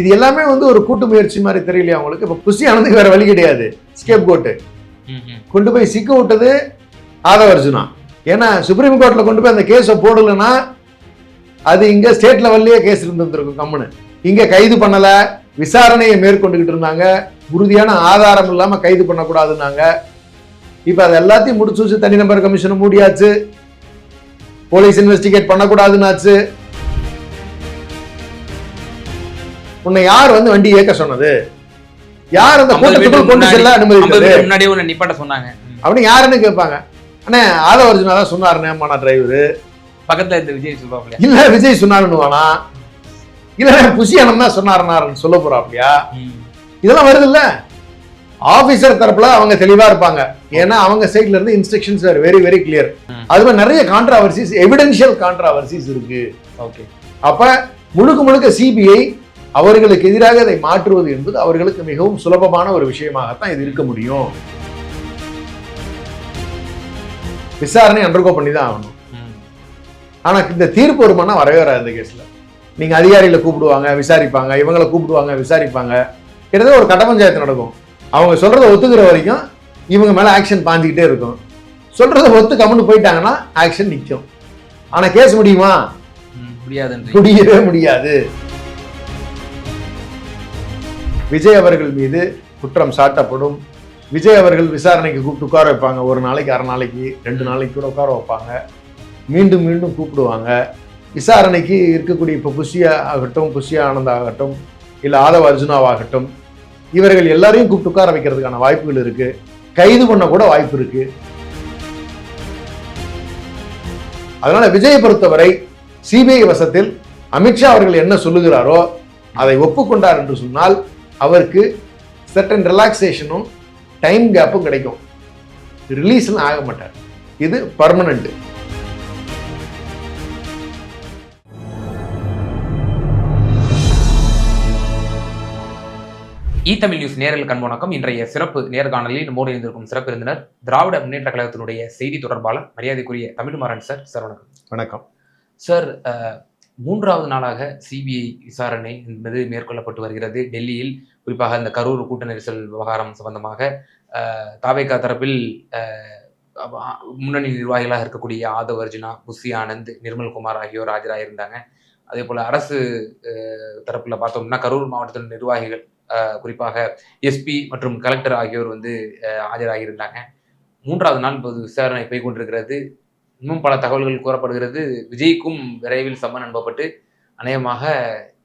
இது எல்லாமே வந்து ஒரு கூட்டு முயற்சி மாதிரி தெரியலையா அவங்களுக்கு இப்ப புஷி ஆனதுக்கு வேற வழி கிடையாது. Scapegoat. கொண்டு போய் சிக்க விட்டது ஆதவ அர்ஜுனா ஏன்னா சுப்ரீம் கோர்ட்ல கொண்டு போய் அந்த கேஸை போடலைன்னா அது இங்க ஸ்டேட் லெவல்லயே கேஸ் இருந்திருந்திருக்கும் கம்முன்னு இங்க கைது பண்ணல விசாரணையை மேற்கொண்டுகிட்டு இருந்தாங்க. உறுதியான ஆதாரம் இல்லாம கைது பண்ணக்கூடாதுன்னாங்க. இப்ப அது எல்லாத்தையும் முடிச்சு வச்சு தனிநபர் கமிஷனை மூடியாச்சு. போலீஸ் இன்வெஸ்டிகேட் பண்ணக்கூடாதுன்னாச்சு. உன்னை யார் வந்து வண்டி இயக்க சொன்னது? யார் அந்த கூட்டத்துக்குள் கொண்டு செல்ல பேருக்கு முன்னாடியே உன்னை நிப்பாட்ட சொன்னாங்க. அப்படின்னு யாருன்னு கேட்பாங்க. அண்ணே ஆதவ அர்ஜுனா தான் சொன்னாருண்ணே டிரைவர் பக்கத்துல இந்த விஜய் சொல்லுவாப்ல இல்ல விஜய் சொன்னாருன்னு வேணா இல்ல புஷி அண்ணன் தான் சொன்னாருன்னாருன்னு சொல்ல போறாப்லையா? இதெல்லாம் வருது இல்ல ஆபீசர் தரப்புல அவங்க தெளிவா இருப்பாங்க. ஏன்னா அவங்க சைட்ல இருந்து instructions are very very clear ம். அதுல நிறைய கான்ட்ராவர்சிஸ் எவிடென்ஷியல் கான்ட்ராவர்சிஸ் இருக்கு. ஓகே. அப்ப முழுக்க முழுக்க சிபிஐ அவர்களுக்கு எதிராக அதை மாற்றுவது என்பது அவர்களுக்கு மிகவும் சுலபமான ஒரு விஷயமாகத்தான் இது இருக்க முடியும். விசாரணை அண்டர்கோ பண்ணி தான் ஆகணும் ஆனா இந்த தீர்ப்பு வருமானம் வரவே வராது இந்த கேஸ்ல நீங்க அதிகாரிகளை கூப்பிடுவாங்க விசாரிப்பாங்க இவங்களை கூப்பிடுவாங்க விசாரிப்பாங்க. கிட்டத்தட்ட ஒரு கட்ட பஞ்சாயத்து நடக்கும். அவங்க சொல்றதை ஒத்துக்கிற வரைக்கும் இவங்க மேல ஆக்ஷன் பாஞ்சிக்கிட்டே இருக்கும். சொல்றதை ஒத்து கம்முன்னு போயிட்டாங்கன்னா ஆக்ஷன் நிற்கும் ஆனா கேஸ் முடியுமா? முடியாதுன்றீங்க. முடியவே முடியாது. விஜய் அவர்கள் மீது குற்றம் சாட்டப்படும். விஜய் அவர்கள் விசாரணைக்கு கூப்பிட்டு உட்கார வைப்பாங்க. ஒரு நாளைக்கு அரை நாளைக்கு ரெண்டு நாளைக்கு கூட உட்கார வைப்பாங்க. மீண்டும் மீண்டும் கூப்பிடுவாங்க. விசாரணைக்கு இருக்கக்கூடிய இப்போ புஷியா ஆகட்டும் புஷியா ஆனந்த் ஆகட்டும் இல்லை ஆதவ அர்ஜுனாவாகட்டும் இவர்கள் எல்லாரையும் கூப்பிட்டு உட்கார வைக்கிறதுக்கான வாய்ப்புகள் இருக்கு. கைது பண்ண கூட வாய்ப்பு இருக்கு. அதனால விஜயை பொறுத்தவரை சிபிஐ வசத்தில் அமித்ஷா அவர்கள் என்ன சொல்லுகிறாரோ அதை ஒப்புக்கொண்டார் என்று சொன்னால் அவருக்கு சர்டன் ரிலாக்ஸேஷனும் டைம் கேப்பும் கிடைக்கும். ரிலீஸ்லாம் ஆக மாட்டார். இது பர்மனண்ட் இ தமிழ் நியூஸ் நேரல் கண் வணக்கம். இன்றைய சிறப்பு நேர்காணலில் நம்மோடு இருந்திருக்கும் சிறப்பு விருந்தினர் திராவிட முன்னேற்ற கழகத்தினுடைய செய்தி தொடர்பாளர் மரியாதைக்குரிய தமிழ்மாறன் சார். சார் வணக்கம். வணக்கம். சார் மூன்றாவது நாளாக சிபிஐ விசாரணை என்பது மேற்கொள்ளப்பட்டு வருகிறது. டெல்லியில் குறிப்பாக இந்த கரூர் கூட்ட நெரிசல் விவகாரம் சம்பந்தமாக தாவேகா தரப்பில் முன்னணி நிர்வாகிகளாக இருக்கக்கூடிய ஆதவ் அர்ஜுனா புஷி ஆனந்த் நிர்மல்குமார் ஆகியோர் ஆஜராயிருந்தாங்க அதே போல் அரசு தரப்பில் பார்த்தோம்னா கரூர் மாவட்டத்தின் நிர்வாகிகள் குறிப்பாக எஸ்பி மற்றும் கலெக்டர் ஆகியோர் வந்து ஆஜராகியிருந்தாங்க மூன்றாவது நாள் இப்போது விசாரணை போய் கொண்டிருக்கிறது இன்னும் பல தகவல்கள் கூறப்படுகிறது. விஜய்க்கும் விரைவில் சம்மன் அனுப்பப்பட்டு அநேகமாக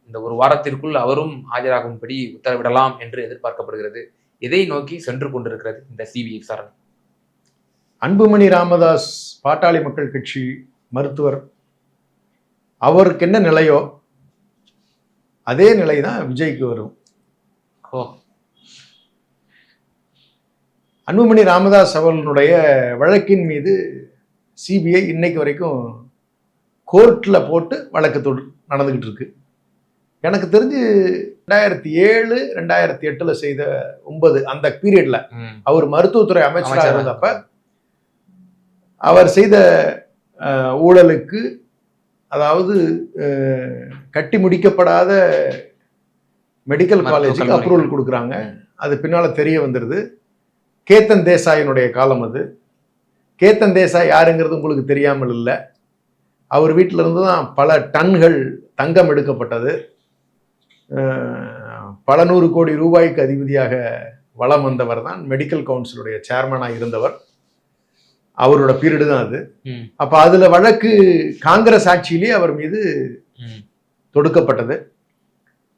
இந்த ஒரு வாரத்திற்குள் அவரும் ஆஜராகும்படி உத்தரவிடலாம் என்று எதிர்பார்க்கப்படுகிறது. எதை நோக்கி சென்று கொண்டிருக்கிறது இந்த சிபிஐ விசாரணை? அன்புமணி ராமதாஸ் பாட்டாளி மக்கள் கட்சி மருத்துவர். அவருக்கு என்ன நிலையோ அதே நிலை தான் விஜய்க்கு வரும். ஓ. அன்புமணி ராமதாஸ் அவர்களுடைய வழக்கின் மீது சிபிஐ இன்னைக்கு வரைக்கும் கோர்ட்டில் போட்டு வழக்கு தொடு நடந்துக்கிட்டு இருக்கு எனக்கு தெரிஞ்சு ரெண்டாயிரத்தி ஏழு ரெண்டாயிரத்தி எட்டுல செய்த ஒன்பது அந்த பீரியட்ல. அவர் மருத்துவத்துறை அமைச்சராக அமைச்சரா. இருந்தப்ப அவர் செய்த ஊழலுக்கு அதாவது கட்டி முடிக்கப்படாத மெடிக்கல் காலேஜுக்கு. அப்ரூவல் கொடுக்குறாங்க அது பின்னால தெரிய வந்துடுது கேத்தன் தேசாயினுடைய காலம் அது கேத்தன் தேசாய் யாருங்கிறது உங்களுக்கு தெரியாமல் இல்லை. அவர் வீட்டில இருந்து தான் பல டன்கள் தங்கம் எடுக்கப்பட்டது. பல நூறு கோடி ரூபாய்க்கு அதிபதியாக வலம் வந்தவர் தான் மெடிக்கல் கவுன்சிலுடைய சேர்மனாக இருந்தவர். அவரோட பீரியடு தான் அது. அப்ப அதுல வழக்கு காங்கிரஸ் ஆட்சியிலே அவர் மீது. தொடுக்கப்பட்டது.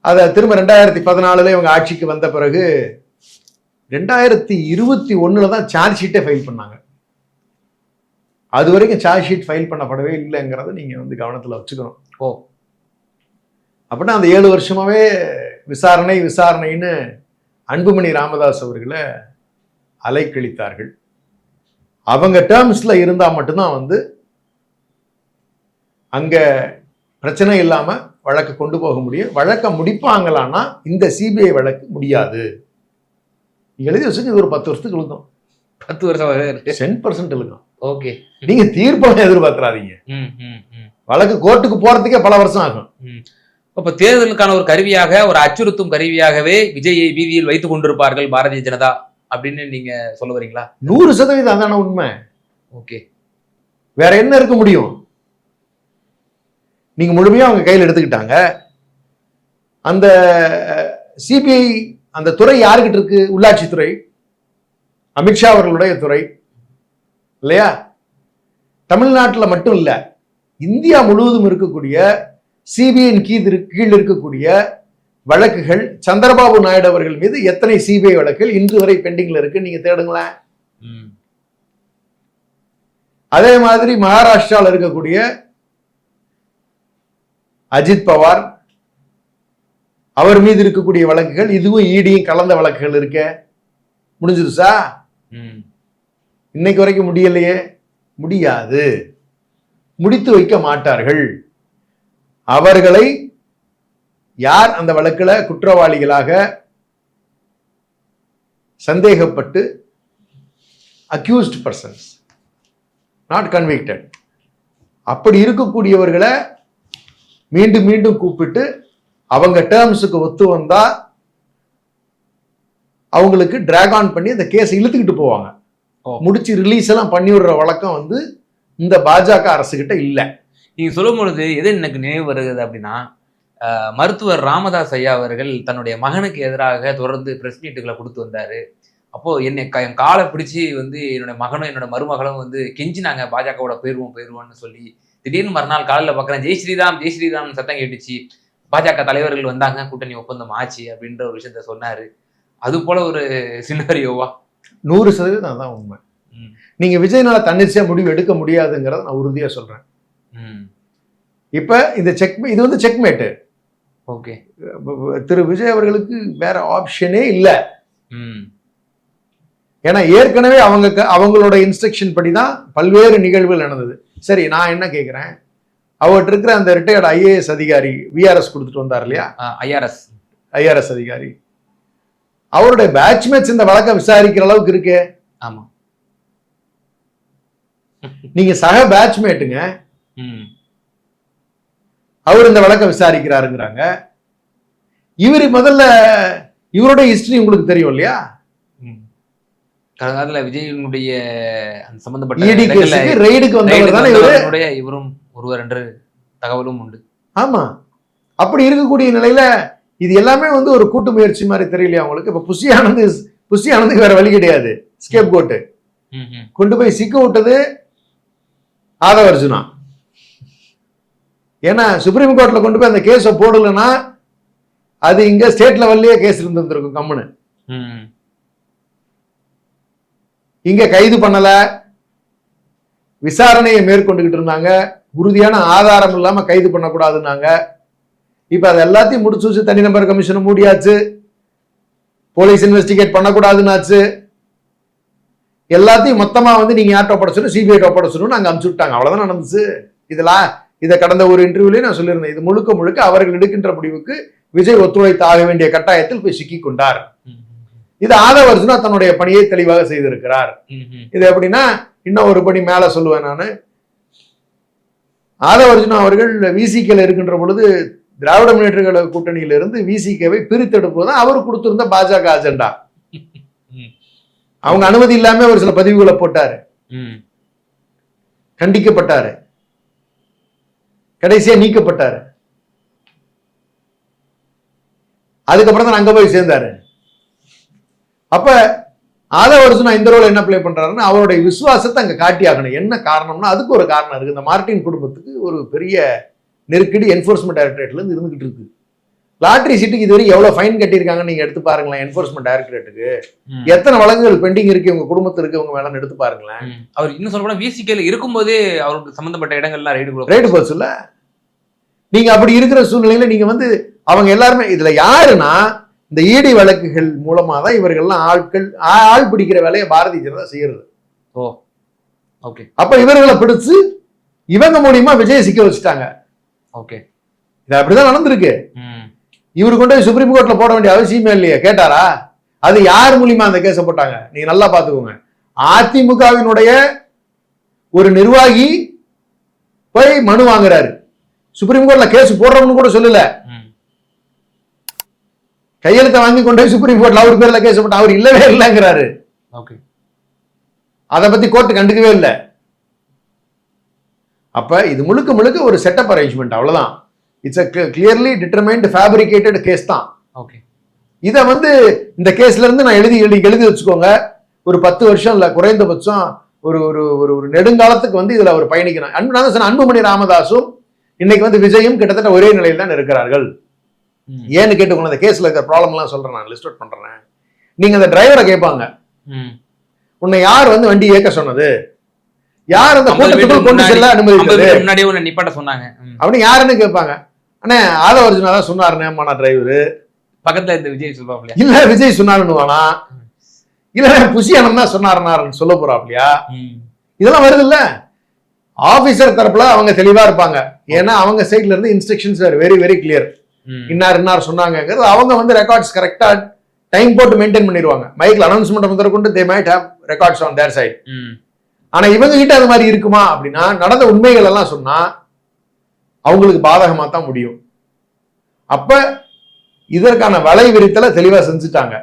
அதை திரும்ப ரெண்டாயிரத்தி பதினாலுல இவங்க ஆட்சிக்கு வந்த பிறகு ரெண்டாயிரத்தி இருபத்தி ஒண்ணுல தான் சார்ஜ் ஷீட்டே ஃபைல் பண்ணாங்க. அது வரைக்கும் சார்ஜ் ஷீட் ஃபைல் பண்ணப்படவே இல்லைங்கிறத நீங்க வந்து கவனத்துல வச்சுக்கணும். ஓ. அப்படின்னா அந்த ஏழு வருஷமாவே விசாரணை விசாரணைன்னு அன்புமணி ராமதாஸ் அவர்களை அலைக்கழித்தார்கள். அவங்க டேர்ம்ஸ்ல இருந்தா மட்டும்தான் வந்து அங்க பிரச்சனை இல்லாம வழக்கு கொண்டு போக முடியும். வழக்கை முடிப்பாங்களான்னா இந்த சிபிஐ வழக்கு முடியாது. எழுதி வச்சுங்க இது ஒரு பத்து வருஷத்துக்கு இழுக்கும் பத்து வருஷம் டென் பர்சன்ட் இழுக்கும் ஓகே நீங்க தீர்ப்பெல்லாம் எதிர்பார்த்துறாதீங்க ம் ம் ம். வழக்கு கோர்ட்டுக்கு போறதுக்கே பல வருஷம் ஆகும். அப்ப தேர்தலுக்கான ஒரு கருவியாக ஒரு அச்சுறுத்தும் கருவியாகவே விஜயை வீதியில் வைத்துக் கொண்டிருப்பார்கள் பாரதிய ஜனதா அப்படின்னு நீங்க சொல்ல வரீங்களா? நூறு சதவீதம் அதான உண்மை. ஓகே வேற என்ன இருக்க முடியும்? நீங்க முழுமையா அவங்க கையில் எடுத்துக்கிட்டாங்க. அந்த சிபிஐ அந்த துறை யாருக்கிட்ட இருக்கு? உள்ளாட்சித்துறை. அமித்ஷா அவர்களுடைய துறை. இல்லையா தமிழ்நாட்டில் மட்டும் இல்ல இந்தியா முழுவதும் இருக்கக்கூடிய சிபிஐயின் கீழ் கீழ் இருக்கக்கூடிய வழக்குகள் சந்திரபாபு நாயுடு அவர்கள் மீது எத்தனை சிபிஐ வழக்குகள் இன்று வரை பெண்டிங்ல இருக்கு நீங்க தேடுங்களேன். அதே மாதிரி மகாராஷ்டிராவில் இருக்கக்கூடிய அஜித் பவார் அவர் மீது இருக்கக்கூடிய வழக்குகள் இதுவும் ஈடியும் கலந்த வழக்குகள் இருக்க முடிஞ்சிருச்சா. இன்னைக்கு வரைக்கும் முடியலையே? முடியாது. முடித்து வைக்க மாட்டார்கள். அவர்களை யார் அந்த வழக்கில் குற்றவாளிகளாக சந்தேகப்பட்டு அக்யூஸ்ட் பர்சன்ஸ் நாட் கன்விக்டட் அப்படி இருக்கக்கூடியவர்களை மீண்டும் மீண்டும் கூப்பிட்டு அவங்க டேர்ம்ஸுக்கு ஒத்து வந்தா அவங்களுக்கு டிராக் ஆன் பண்ணி அந்த கேஸை இழுத்துக்கிட்டு போவாங்க. முடிச்சு ரிலீஸ் எல்லாம் பண்ணி விடுற வழக்கம் வந்து இந்த பாஜக அரசுகிட்ட இல்ல. நீங்க சொல்லும் பொழுது எது எனக்கு நினைவு வருகிறது அப்படின்னா மருத்துவர் ராமதாஸ் ஐயா அவர்கள் தன்னுடைய மகனுக்கு எதிராக தொடர்ந்து பிரஸ் மீட்டுகளை கொடுத்து வந்தாரு. அப்போ என்னை க- என் காலை பிடிச்சி வந்து என்னோட மகனும் என்னோட மருமகளும் வந்து கெஞ்சினாங்க. பாஜகவோட போயிருவோம் போயிருவோம்னு சொல்லி. திடீர்னு மறுநாள் காலையில் பார்க்குறேன் ஜெய் ஸ்ரீராம் ஜெய் ஸ்ரீராம் சத்தம் கேட்டுச்சு. பாஜக தலைவர்கள் வந்தாங்க கூட்டணி ஒப்பந்தம் ஆச்சு அப்படின்ற ஒரு விஷயத்த சொன்னாரு. அது போல ஒரு சினாரியோவா நூறு சதவீதம் அதான் உண்மை. நீங்க விஜய்னால தன்னிச்சையா முடிவு எடுக்க முடியாதுங்கிறத நான் உறுதியா சொல்றேன். இப்ப இந்த செக் இது வந்து செக்மேட்டு ஓகே. திரு விஜய் அவர்களுக்கு வேற ஆப்ஷனே இல்ல. ஏன்னா ஏற்கனவே அவங்க அவங்களோட இன்ஸ்ட்ரக்ஷன் படி தான் பல்வேறு நிகழ்வுகள் நடந்தது. சரி நான் என்ன கேட்குறேன் அவர்கிட்ட இருக்கிற அந்த ரிட்டையர்ட் ஐஏஎஸ் அதிகாரி விஆர்எஸ் கொடுத்துட்டு வந்தார் இல்லையா? ஐஆர்எஸ் ஐஆர்எஸ் அதிகாரி. அவருடைய பேட்ச்மேட்ஸ் இந்த வழக்கை விசாரிக்கிற அளவுக்கு இருக்கே. ஆமா. நீங்க சக பேட்ச்மேட்டுங்க அவர் இந்த வழக்கை விசாரிக்கிறாருங்கிறாங்க. இவர் முதல்ல இவருடைய ஹிஸ்டரி உங்களுக்கு தெரியும் இல்லையா. கடந்த விஜயனுடைய அந்த சம்பந்தப்பட்ட ரெய்டுக்கு வந்தவர் இவரு? வந்தவர்களுடைய இவரும் ஒருவர் என்று தகவலும் உண்டு. ஆமா. அப்படி இருக்கக்கூடிய நிலையில இது எல்லாமே வந்து ஒரு கூட்டு முயற்சி மாதிரி தெரியலையா உங்களுக்கு? இப்ப புஷி ஆனந்த் புஷி ஆனந்துக்கு வேற வழி கிடையாது. Scapegoat. கொண்டு போய் சிக்க விட்டது ஆதவ அர்ஜுனா ஏன்னா சுப்ரீம் கோர்ட்ல கொண்டு போய் அந்த கேஸை போடலைன்னா அது இங்க ஸ்டேட் லெவல்லயே கேஸ் இருந்திருக்கும் கம்முன்னு. இங்க கைது பண்ணல. விசாரணையை மேற்கொண்டுகிட்டு இருந்தாங்க. உறுதியான ஆதாரம் இல்லாம கைது பண்ணக்கூடாதுன்னாங்க. இப்ப அது எல்லாத்தையும் முடிச்சு வச்சு தனிநபர் கமிஷனை மூடியாச்சு. போலீஸ் இன்வெஸ்டிகேட் பண்ணக்கூடாதுன்னாச்சு. எல்லாத்தையும் மொத்தமா வந்து நீங்க யார்ட்ட ஒப்படைச்சிடும் சிபிஐ ஒப்படைச்சிடும் அங்க அமுச்சு விட்டாங்க. அவ்வளவுதான் நடந்துச்சு. இதெல்லாம் இதை கடந்த ஒரு இன்டர்வியூலயே நான் சொல்லியிருந்தேன். இது முழுக்க முழுக்க அவர்கள் எடுக்கின்ற முடிவுக்கு விஜய் ஒத்துழைத்து ஆக வேண்டிய கட்டாயத்தில் போய் சிக்கிக் கொண்டார். இது ஆதவ அர்ஜுனா தன்னுடைய பணியை தெளிவாக செய்திருக்கிறார். இது எப்படின்னா இன்னும் ஒரு படி மேல சொல்லுவேன் நான். ஆதவ அர்ஜுனா அவர்கள் விசிகேல இருக்கின்ற பொழுது திராவிட முன்னேற்ற கழக கூட்டணியிலிருந்து விசிகேவை பிரித்தெடுப்பது தான் அவர் கொடுத்திருந்த பாஜக அஜெண்டா. அவங்க அனுமதி இல்லாம ஒரு சில பதிவுகளை போட்டாரு. கண்டிக்கப்பட்டாரு. கடைசியா நீக்கப்பட்டாரு. அதுக்கப்புறம் தான் அங்க போய் சேர்ந்தாரு. அப்ப ஆதவ அர்ஜுனா இந்த ரோல் என்ன ப்ளே பண்றாருன்னா அவருடைய விசுவாசத்தை அங்க காட்டி ஆகணும் என்ன காரணம்னா அதுக்கு ஒரு காரணம் இருக்கு. இந்த மார்டின் குடும்பத்துக்கு ஒரு பெரிய நெருக்கடி என்போர்ஸ்மெண்ட் டைரக்டரேட்ல இருந்து இருந்துகிட்டு இருக்கு. லாட்டரி சீட்டுக்கு இதுவரை எவ்வளவு ஃபைன் கட்டியிருக்காங்கன்னு நீங்க எடுத்து பாருங்களேன் என்போர்ஸ்மெண்ட் டைரக்டரேட்டுக்கு. எத்தனை வழக்குகள் பெண்டிங் இருக்கு உங்க குடும்பத்தில் இருக்கு உங்க மேல எடுத்து பாருங்களேன். அவர் இன்னும் சொல்ல போனா விசிகேல இருக்கும்போதே அவருக்கு சம்பந்தப்பட்ட இடங்கள்லாம் ரைடு கொடுக்கும் ரைட்டு போச்சுல்ல? நீங்க அப்படி இருக்கிற சூழ்நிலையில நீங்க வந்து அவங்க எல்லாருமே இதுல யாருன்னா இந்த ஈடி வழக்குகள் மூலமா தான் இவர்கள்லாம் ஆட்கள் ஆள் பிடிக்கிற வேலையை பாரதிய ஜனதா செய்யறது. ஓகே அப்ப இவர்களை பிடிச்சு இவங்க மூலியமா விஜய் சிக்க வச்சுட்டாங்க. ஓகே. இது அப்படிதான் நடந்திருக்கு. இவரு கொண்டு போய் சுப்ரீம் கோர்ட்ல போட வேண்டிய அவசியமே இல்லையே கேட்டாரா? அது யார் மூலியமா அந்த கேஸை போட்டாங்க? நீங்க நல்லா பாத்துக்கோங்க அதிமுகவினுடைய ஒரு நிர்வாகி போய் மனு வாங்குறாரு. சுப்ரீம் கோர்ட்ல கேஸ் போடுறோம்னு கூட சொல்லல. கையெழுத்தை வாங்கி கொண்டு போய் சுப்ரீம் கோர்ட்ல அவர் பேர்ல கேஸ் போட்டு அவர் இல்லவே இல்லைங்கிறாரு. ஓகே. அதை பத்தி கோர்ட் கண்டுக்கவே இல்லை. அப்ப இது முழுக்க முழுக்க ஒரு செட்டப் அரேஞ்ச்மெண்ட் அவ்வளவுதான். It's a clearly determined fabricated case தான். ஓகே இதை வந்து இந்த கேஸ்ல இருந்து நான் எழுதி எழுதி எழுதி வச்சுக்கோங்க. ஒரு பத்து வருஷம் இல்ல குறைந்தபட்சம் ஒரு ஒரு ஒரு ஒரு நெடுங்காலத்துக்கு வந்து இதுல அவர் பயணிக்கணும். அன்பு நான் தான் சொன்னேன், அன்புமணி ராமதாசும் இன்னைக்கு வந்து விஜயும் கிட்டத்தட்ட ஒரே நிலையில் தான் இருக்கிறார்கள். ஏன்னு கேட்டுக்கோங்க அந்த கேஸ்ல இருக்கிற ப்ராப்ளம் எல்லாம் சொல்றேன் நான் லிஸ்ட் அவுட் பண்றேன். நீங்க அந்த டிரைவரை கேட்பாங்க. உன்னை யார் வந்து வண்டி இயக்க சொன்னது? யார் அந்த கூட்டத்துக்குள் கொண்டு செல்ல. பேருக்கு முன்னாடியே உன்னை நிப்பாட்ட சொன்னாங்க. அப்படின்னு யாருன்னு கேட்பாங்க. அண்ணே ஆதவர்ஜுனா தான் சொன்னாருண்ணே நான் டிரைவரு பக்கத்துல இந்த விஜய் சொல்லுவாப்லையா? இல்ல விஜய் சொன்னாருன்னுவானா? இல்ல அண்ணன் தான் சொன்னாருன்னாருன்னு சொல்ல போறாப்லையா. இதெல்லாம் வருது இல்ல ஆபீசர் தரப்புல அவங்க தெளிவா இருப்பாங்க. ஏன்னா அவங்க சைட்ல இருந்து instructions are very very clear. இன்னார் இன்னார் சொன்னாங்கிறது அவங்க வந்து ரெக்கார்ட்ஸ் கரெக்டா டைம் போட்டு மெயின்டைன் பண்ணிடுவாங்க. மைக்ல அனௌன்ஸ்மெண்ட் முதற்கொண்டு கொண்டு they might have records on their side. ஆனா இவங்க கிட்ட அது மாதிரி இருக்குமா அப்படின்னா நடந்த உண்மைகள் எல்லாம் சொன்னா அவங்களுக்கு பாதகமா தான் முடியும். அப்ப இதற்கான வலை விரித்தலை தெளிவா செஞ்சுட்டாங்க.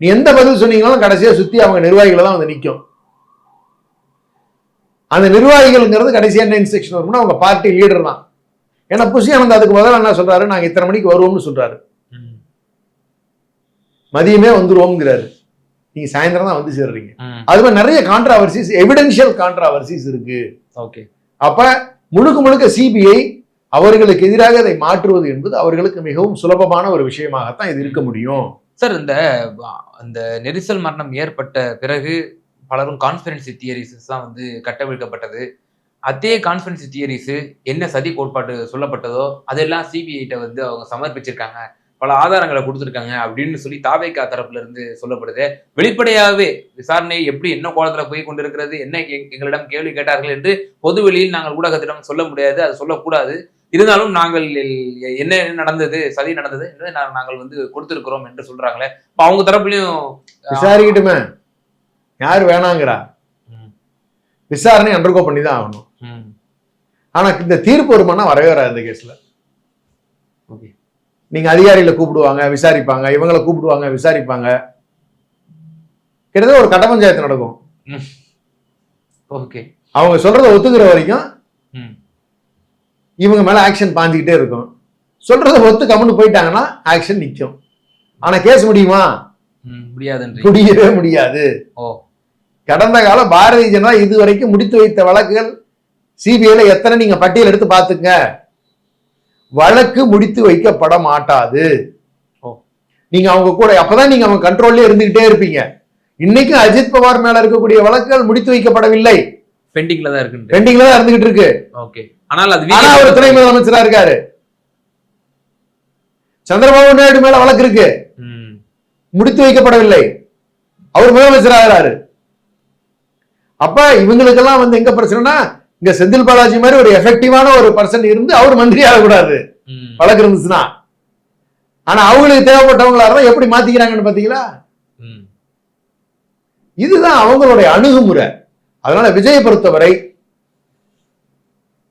நீ எந்த பதில் சொன்னீங்களும் கடைசியா சுத்தி அவங்க நிர்வாகிகளை தான் வந்து நிக்கும். அந்த நிர்வாகிகள்ங்கிறது கடைசியா என்ன இன்ஸ்ட்ரக்ஷன் வரும்னா அவங்க பார்ட்டி லீடர் தான். ஏன்னா புஷி ஆனந்த் அதுக்கு முதல்ல என்ன சொல்றாரு? நாங்க இத்தனை மணிக்கு வருவோம்னு சொல்றாரு. மதியமே வந்துருவோம்ங்கிறாரு. நீங்க சாயந்தரம் தான் வந்து சேர்றீங்க. அது மாதிரி நிறைய கான்ட்ராவர்சிஸ் எவிடென்ஷியல் கான்ட்ராவர்சிஸ் இருக்கு. ஓகே. அப்ப முழுக்க முழுக்க சிபிஐ அவர்களுக்கு எதிராக அதை மாற்றுவது என்பது அவர்களுக்கு மிகவும் சுலபமான ஒரு விஷயமாகத்தான் இது இருக்க முடியும். சார் இந்த அந்த நெரிசல் மரணம் ஏற்பட்ட பிறகு பலரும் கான்ஸ்பிரன்சி தியரிஸ் தான் வந்து கட்டவிழ்க்கப்பட்டது. அதே கான்ஸ்பிரன்சி தியரிஸ் என்ன சதி கோட்பாடு சொல்லப்பட்டதோ அதெல்லாம் சிபிஐட்ட வந்து அவங்க சமர்ப்பிச்சிருக்காங்க. பல ஆதாரங்களை கொடுத்துருக்காங்க அப்படின்னு சொல்லி தாவேக்கா தரப்புல இருந்து சொல்லப்படுது. வெளிப்படையாகவே விசாரணை எப்படி என்ன கோலத்துல போய் கொண்டிருக்கிறது என்ன எங்க- எங்களிடம் கேள்வி கேட்டார்கள் என்று பொதுவெளியில் நாங்கள் ஊடகத்திடம் சொல்ல முடியாது அது சொல்லக்கூடாது. இருந்தாலும் நாங்கள் என்ன நடந்தது சதி நடந்தது என்று நாங்கள் வந்து கொடுத்திருக்கிறோம் என்று சொல்றாங்களே. இப்ப அவங்க தரப்புலயும் விசாரிக்கட்டுமே. யார் வேணாங்கிறா. விசாரணை அண்டர்கோ பண்ணி தான் ஆகணும். ஆனா இந்த தீர்ப்பு வருமானா வரவே வராது இந்த கேஸ்ல. ஓகே. நீங்க அதிகாரிகளை கூப்பிடுவாங்க விசாரிப்பாங்க இவங்களை கூப்பிடுவாங்க விசாரிப்பாங்க. கிட்டத்தட்ட ஒரு கட்ட பஞ்சாயத்து நடக்கும். ஓகே. அவங்க சொல்றதை ஒத்துக்கிற வரைக்கும். இவங்க மேல ஆக்ஷன் பாஞ்சுக்கிட்டே இருக்கும். சொல்றதை ஒத்து கம்முன்னு போயிட்டாங்கன்னா ஆக்ஷன் நிற்கும் ஆனா கேஸ் முடியுமா? ம், முடியாதுன்றீங்க. முடியவே முடியாது. கடந்த கால பாரதிய ஜனதா இதுவரைக்கும் முடித்து வைத்த வழக்குகள் சிபிஐல எத்தனை நீங்க பட்டியல் எடுத்து பாத்துங்க வழக்கு முடித்து வைக்கப்பட மாட்டாது. நீங்க அவங்க கூட அப்பதான் நீங்க அவங்க கண்ட்ரோல்லே இருந்துகிட்டே இருப்பீங்க. இன்னைக்கும் அஜித் பவார் மேல இருக்கக்கூடிய வழக்குகள் முடித்து வைக்கப்படவில்லை. பெண்டிங்ல தான் இருக்குன்ற பெண்டிங்ல தான் இருந்துகிட்டு இருக்கு. ஓகே. ஆனால் அது ஆனா அவர் துணை முதலமைச்சரா இருக்காரு. சந்திரபாபு நாயுடு மேல வழக்கு இருக்கு. முடித்து வைக்கப்படவில்லை. அவர் முதலமைச்சராகிறாரு அப்ப இவங்களுக்கெல்லாம் வந்து எங்க பிரச்சனைனா இங்க செந்தில் பாலாஜி மாதிரி ஒரு எஃபெக்டிவான ஒரு பர்சன் இருந்து அவர் மந்திரி ஆகக்கூடாது. வழக்கு இருந்துச்சுன்னா ஆனா அவங்களுக்கு தேவைப்பட்டவங்களா இருந்தா எப்படி மாத்திக்கிறாங்கன்னு பாத்தீங்களா. இதுதான் அவங்களுடைய அணுகுமுறை. அதனால விஜயை பொறுத்தவரை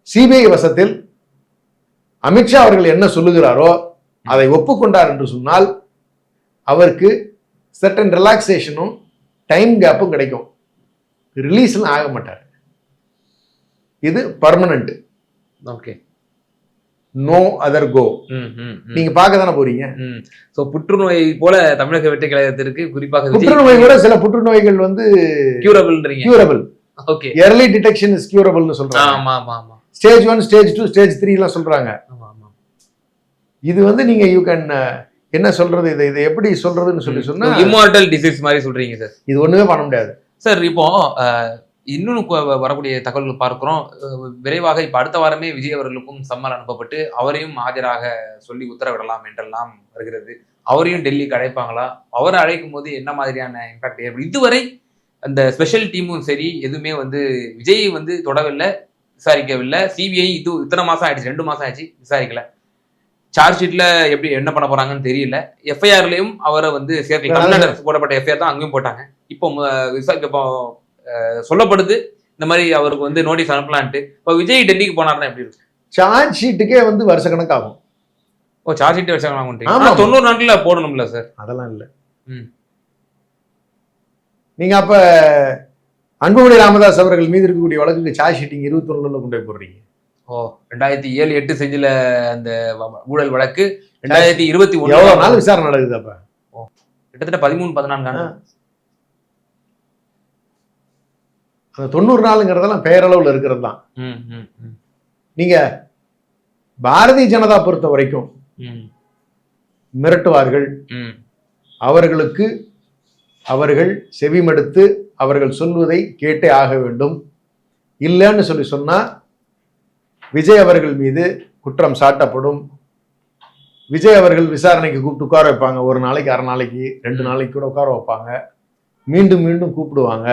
சிபிஐ வசத்தில் அமித்ஷா அவர்கள் என்ன சொல்லுகிறாரோ அதை ஒப்புக்கொண்டார் என்று சொன்னால் அவருக்கு சர்டன் ரிலாக்ஸேஷனும் டைம் கேப்பும் கிடைக்கும். ரிலீஸ்லாம் ஆக மாட்டார். இது permanent okay no other go. நீங்க பார்க்க தானே போறீங்க. சோ புற்றுநோய் போல தமிழக வெற்றி கழகத்திற்கு குறிப்பாக புற்றுநோய் கூட சில புற்றுநோய்கள் வந்து கியூரபிள்ன்றீங்க curable okay early detection is கியூரபிள்னு சொல்றாங்க. ஆமா ஆமா ஆமா. Stage one stage two stage three எல்லாம் சொல்றாங்க. ஆமா ஆமா. இது வந்து நீங்க யூ கேன் என்ன சொல்றது? இதை இதை எப்படி சொல்றதுன்னு சொல்லி சொன்னா இம்மார்டல் டிசீஸ் மாதிரி சொல்றீங்க சார் இது ஒண்ணுமே பண்ண முடியாது. சார் இப்போ கொ- வரக்கூடிய தகவல்கள் பார்க்கிறோம். விரைவாக இப்ப அடுத்த வாரமே விஜய் அவர்களுக்கும் சம்மன் அனுப்பப்பட்டு அவரையும் ஆஜராக சொல்லி உத்தரவிடலாம் என்றெல்லாம் வருகிறது. அவரையும் டெல்லிக்கு அழைப்பாங்களா? அவரை அழைக்கும் போது என்ன மாதிரியான இம்பாக்ட் ஏற்படும் இதுவரை அந்த ஸ்பெஷல் டீமும் சரி எதுவுமே வந்து விஜய் வந்து தொடவில்லை விசாரிக்கவில்லை. சிபிஐ இது இத்தனை மாசம் ஆயிடுச்சு ரெண்டு மாசம் ஆயிடுச்சு விசாரிக்கல. சார்ஜ் ஷீட்ல எப்படி என்ன பண்ண போறாங்கன்னு தெரியல. எஃப்ஐஆர்லயும் அவரை வந்து சேர்க்கல. தமிழ்நாடு போடப்பட்ட எஃப்ஐஆர் தான் அங்கேயும் போட்டாங்க. இப்போ ம- விசா இப்போ அஹ், சொல்லப்படுது. இந்த மாதிரி அவருக்கு வந்து நோட்டீஸ் அனுப்பலான்ட்டு. இப்போ விஜய் டெல்லிக்கு போனாருன்னா எப்படி இருக்கும்? சார்ஜ் ஷீட்டுக்கே வந்து வருஷ கணக்காகும் ஓ சார்ஜ் ஷீட் ஆமா. கொண்டு தொண்ணூறு நாட்கள்ல போடணும்ல சார் அதெல்லாம் இல்லை. நீங்க அப்ப அன்புமணி ராமதாஸ் அவர்கள் மீது இருக்கக்கூடிய வழக்குக்கு சார்ஜ் ஷீட்டிங் இருபத்தி ஒண்ணுல கொண்டு போய் போடுறீங்க. ஓ ரெண்டாயிரத்தி ஏழு எட்டு செஞ்சில அந்த ஊழல் வழக்கு ரெண்டாயிரத்தி இருபத்தி நாள் விசாரணை நடக்குது அப்ப? கிட்டத்தட்ட பதிமூணு பதினான்கு அந்த தொண்ணூறு நாளுங்கிறதெல்லாம் பெயரளவுல இருக்கிறது தான் ம், ம், ம், நீங்க பாரதிய ஜனதா பொறுத்த வரைக்கும் ம், மிரட்டுவார்கள். ம். அவர்களுக்கு அவர்கள் செவிமடுத்து அவர்கள் சொல்வதை கேட்டே ஆக வேண்டும். இல்லைன்னு சொல்லி சொன்னா விஜய் அவர்கள் மீது குற்றம் சாட்டப்படும். விஜய் அவர்கள் விசாரணைக்கு கூப்பிட்டு உட்கார வைப்பாங்க. ஒரு நாளைக்கு அரை நாளைக்கு ரெண்டு நாளைக்கு கூட உட்கார வைப்பாங்க. மீண்டும் மீண்டும் கூப்பிடுவாங்க.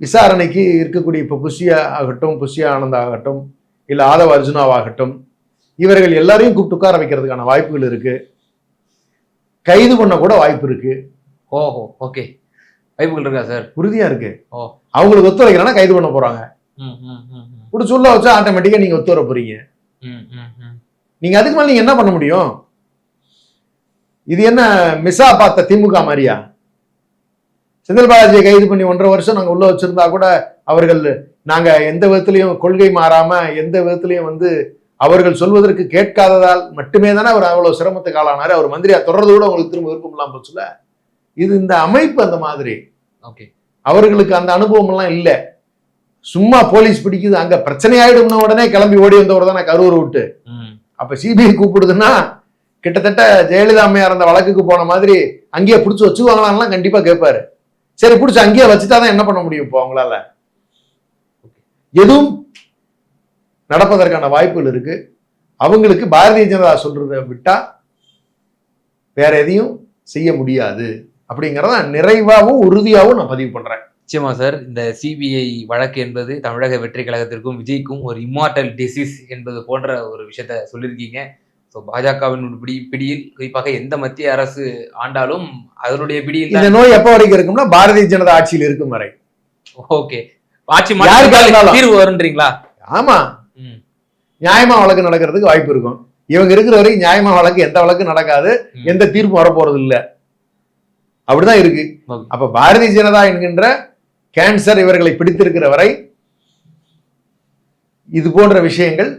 விசாரணைக்கு இருக்கக்கூடிய இப்போ புஷியா ஆகட்டும் புஷியா ஆனந்த் ஆகட்டும் இல்லை ஆதவ அர்ஜுனாவாகட்டும் இவர்கள் எல்லாரையும் கூப்பிட்டு உட்கார வைக்கிறதுக்கான வாய்ப்புகள் இருக்கு. கைது பண்ண கூட வாய்ப்பு இருக்கு. ஓஹோ ஓகே. வாய்ப்புகள் இருக்கா சார்? உறுதியா இருக்கு. ஓ. அவங்களுக்கு ஒத்துழைக்கிறனா கைது பண்ண போறாங்க. இப்படி சொல்ல வச்சா ஆட்டோமேட்டிக்கா நீங்க ஒத்து வர போறீங்க. நீங்க அதுக்கு மேல நீங்க என்ன பண்ண முடியும்? இது என்ன மிஸ்ஸா பார்த்த திமுக மாதிரியா? செந்தில் பாலாஜியை கைது பண்ணி ஒன்றரை வருஷம் நாங்க உள்ள வச்சிருந்தா கூட அவர்கள் நாங்க எந்த விதத்திலையும் கொள்கை மாறாம எந்த விதத்திலையும் வந்து அவர்கள் சொல்வதற்கு கேட்காததால் மட்டுமே தானே அவர் அவ்வளவு சிரமத்துக்கு ஆளானாரு. அவர் மந்திரியா தொடர்றது கூட உங்களுக்கு திரும்ப விருப்பம் இல்லாம போச்சுல? இது இந்த அமைப்பு அந்த மாதிரி. ஓகே. அவர்களுக்கு அந்த அனுபவம் எல்லாம் இல்ல. சும்மா போலீஸ் பிடிக்குது அங்க பிரச்சனை ஆயிடும்ன உடனே கிளம்பி ஓடி வந்தவர் தானே கரூர் விட்டு. அப்ப சிபிஐ கூப்பிடுதுன்னா கிட்டத்தட்ட ஜெயலலிதா அம்மையார் அந்த வழக்குக்கு போன மாதிரி அங்கேயே பிடிச்சி வச்சுக்குவாங்களான்லாம் கண்டிப்பா கேட்பாரு சரி பிடிச்சி அங்கேயே வச்சுட்டாதான் என்ன பண்ண முடியும் இப்போ அவங்களால? எதுவும் நடப்பதற்கான வாய்ப்புகள் இருக்கு. அவங்களுக்கு பாரதிய ஜனதா சொல்றதை விட்டா வேற எதையும் செய்ய முடியாது. அப்படிங்கிறத நிறைவாகவும் உறுதியாகவும் நான் பதிவு பண்றேன். நிச்சயமா சார் இந்த சிபிஐ வழக்கு என்பது தமிழக வெற்றி கழகத்திற்கும் விஜய்க்கும் ஒரு இம்மார்டல் டிசீஸ் என்பது போன்ற ஒரு விஷயத்த சொல்லியிருக்கீங்க. ஸோ பாஜகவின் பிடி பிடியில் குறிப்பாக எந்த மத்திய அரசு ஆண்டாலும் அதனுடைய பிடியில் இந்த நோய் எப்ப வரைக்கும் இருக்கும்னா பாரதிய ஜனதா ஆட்சியில் இருக்கும் வரை. ஓகே. ஆட்சி. தீர்வு வரும்ன்றீங்களா ஆமா. நியாயமா வழக்கு நடக்கிறதுக்கு வாய்ப்பு இருக்கும். இவங்க இருக்கிற வரைக்கும் நியாயமா வழக்கு எந்த வழக்கு நடக்காது. எந்த தீர்ப்பும் வரப்போறது இல்ல அப்படிதான் இருக்கு. அப்ப பாரதிய ஜனதா என்கின்ற கேன்சர் இவர்களை பிடித்திருக்கிற வரை இது போன்ற விஷயங்கள்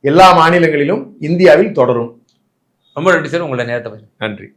எல்லா மாநிலங்களிலும் இந்தியாவில் தொடரும். ரொம்ப நன்றி சார். உங்களோட நேரத்தை நன்றி.